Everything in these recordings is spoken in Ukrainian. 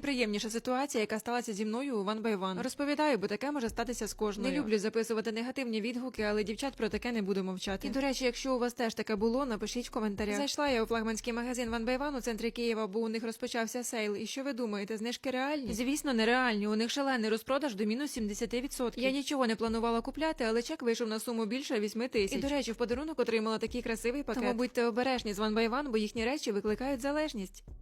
Найнеприємніша ситуація, яка сталася зі мною у One by One. Розповідаю, бо таке може статися з кожною. Не люблю записувати негативні відгуки, але дівчат про таке не буду мовчати. І до речі, якщо у вас теж таке було, напишіть в коментарях. Зайшла я у флагманський магазин One by One у центрі Києва, бо у них розпочався сейл. І що ви думаєте, знижки реальні? Звісно, нереальні. У них шалений розпродаж до мінус 70%. Я нічого не планувала купляти, але чек вийшов на суму більше 8 тисяч. І до речі, в подарунок отримала такий красивий пакет. Тому будьте обережні з One by One, бо їхні речі викликають залежність.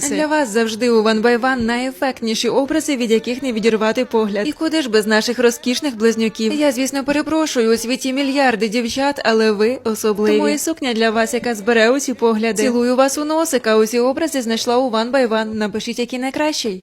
Для вас завжди у One by One найефектніші образи, від яких не відірвати погляд. І куди ж без наших розкішних близнюків? Я, звісно, перепрошую у світі мільярди дівчат, але ви особливі. Тому і сукня для вас, яка збере усі погляди. Цілую вас у носика. Усі образи знайшла у One by One. Напишіть, який найкращий.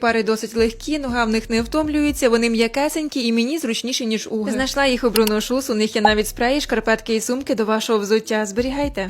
пари досить легкі, нога в них не втомлюється, вони м'якесенькі і мені зручніші, ніж уги. Знайшла їх у Бруно Шус, у них є навіть спреї, шкарпетки і сумки до вашого взуття. Зберігайте.